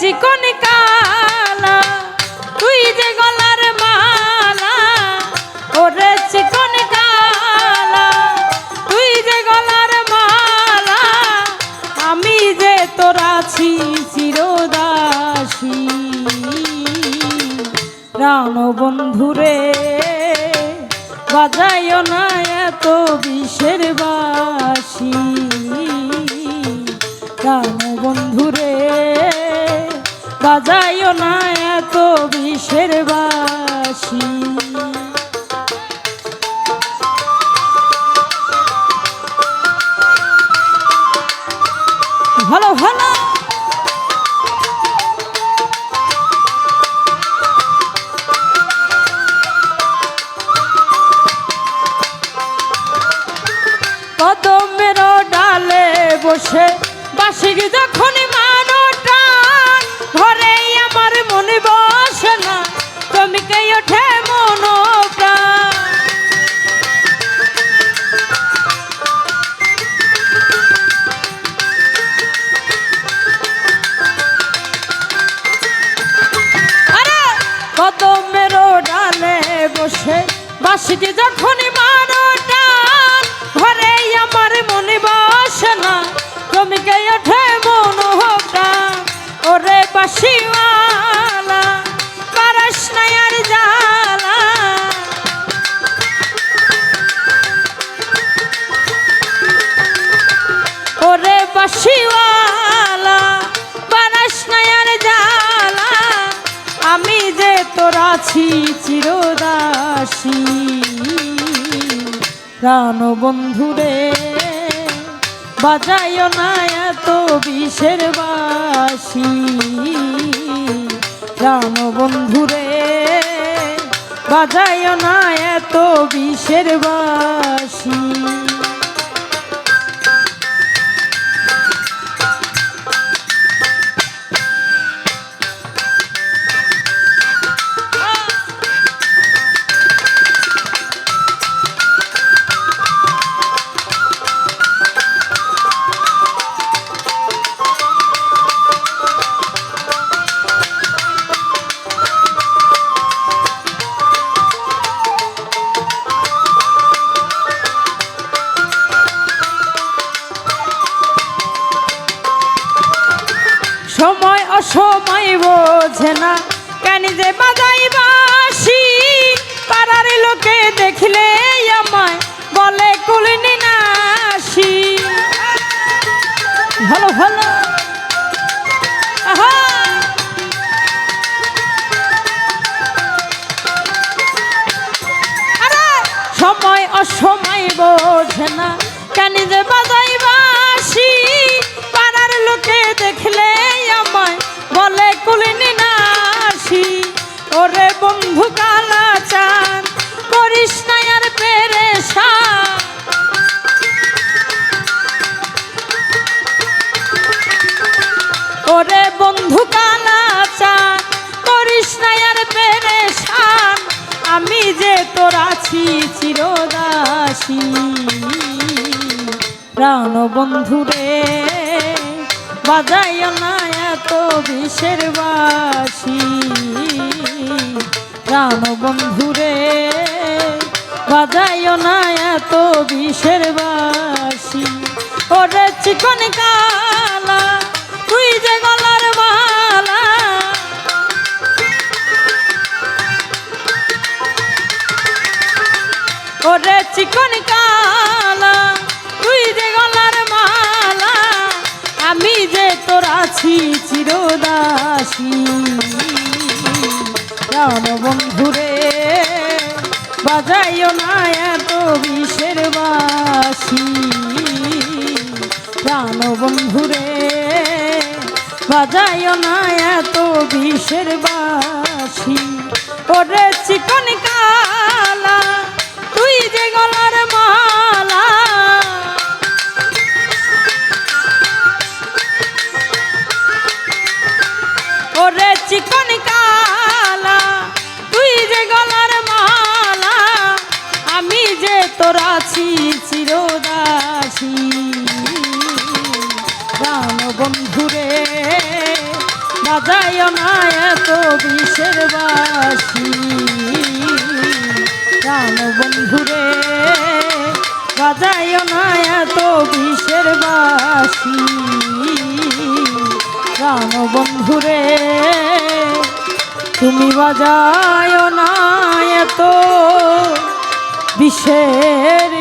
চিকন কালা? তুই যে গলার মালা, ওরে চিকন কালা? তুই যে গলার মালা, আমি যে তোর আছি চিরদাসী। রাম বন্ধুরে বাজায় না এত বিষের বাসী। রাম বিষের বাসি। হলো ভালো। বাসিকে যখন আমি যে তোর আছি চিরদাসী। প্রাণ বন্ধুরে, বাজাইও না এত বিষের বাসি। প্রাণ বন্ধুরে, বাজাইও না এত বিষের বাসি। অসময় বোঝে না। কেন যে বাজাই বাসি পাড়ার লোকে দেখলে আমায় বলে, কুলিনি নাসি। ভালো ভালো। সময় অসময় বন্ধু কালা চান করিস না আর পেরেশা ওরে বন্ধু কালা চান করিস না আর পেরেশান। আমি যে তোর আছি চিরদাসী। প্রাণ বন্ধুরে বাজাইও না এত বিষের বাসি। প্রাণ বন্ধুরে, বাজাইও না এত বিষের বাসি। ওরে চিকন কালা, তুই যে গলার মালা। ওরে চিকন কালা, তুই যে গলার মালা। আমি যে তোর আছি চিরদাসী। প্রাণ বন্ধুরে বাজাইও না এত বিষের বাসি। প্রাণ বন্ধুরে বাজাইও না এত বিষের বাসি। ওরে চিকন কালা, তুই যে গলার মালা। ওরে চিকন যে তোর আছি, চিরদাসী। প্রাণ বন্ধুরে, বাজাইও না এত বিষের বাসি। প্রাণ বন্ধুরে, বাজাইও না এত বিষের বাসি। প্রাণ বন্ধুরে, তুমি বাজায় না এত বিষের